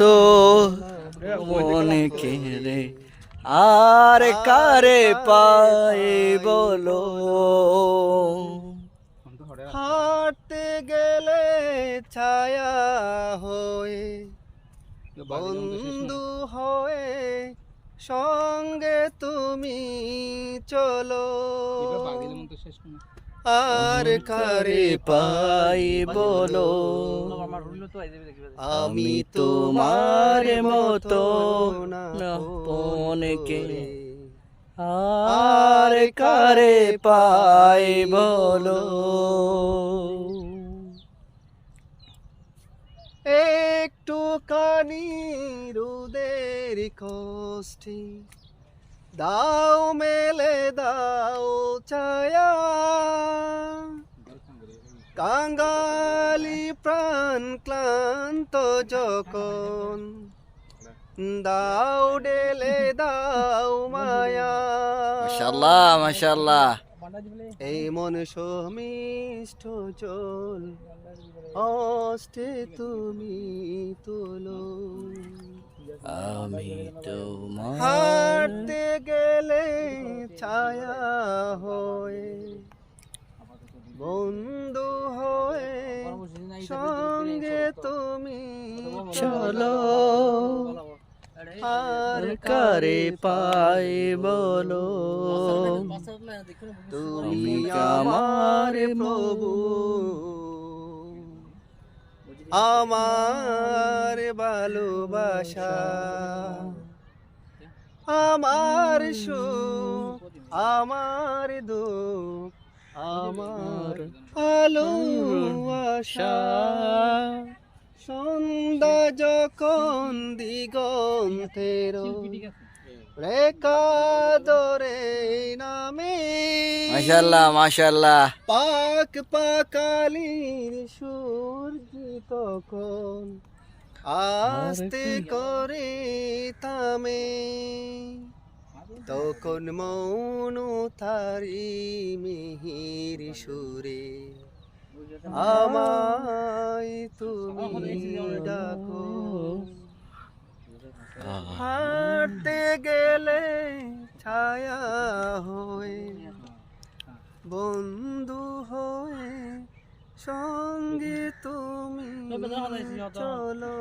তো মনে কেড়ে আর কারে পায়ে বলো? হাঁটতে গেলে ছায়া হয়ে, বন্ধু হয়ে সঙ্গে তুমি চলো। আর কারে পাই বলো? আমি তোমার মতো পনকে আর কারে পাই বলো? একটু কানি রুদের কষ্টে দাও মেলে দাও ছায়া। কাঙ্গালি প্রাণ ক্লান্ত যখন। দাও ডেলে দাও মায়া। মাশাল্লাহ মাশাল্লাহ এই মন সমিষ্ট চল অষ্টে তুমি তোলো। আমি তোমার হাঁটতে গেলে ছায়া হয়ে। তুমি চলো আর কারে পাই বলো? তুমি আমার প্রভু। আমার ভালোবাসা। আমার সুখ আমার দুঃখ আমার ভালোবাসা। সন্ধ্যা যখন দিগন্তের? রেখা ধরে নামে। মাশাল্লাহ মাশাল্লাহ পাক পাকালির সূর্য তখন আস্তে করে থামে। তখন মৌন তারি মিহির সুরে আমায় তুমি ডাকো হাঁটতে গেলে ছায়া হয়ে বন্ধু হয়ে সঙ্গে তুমি চলো।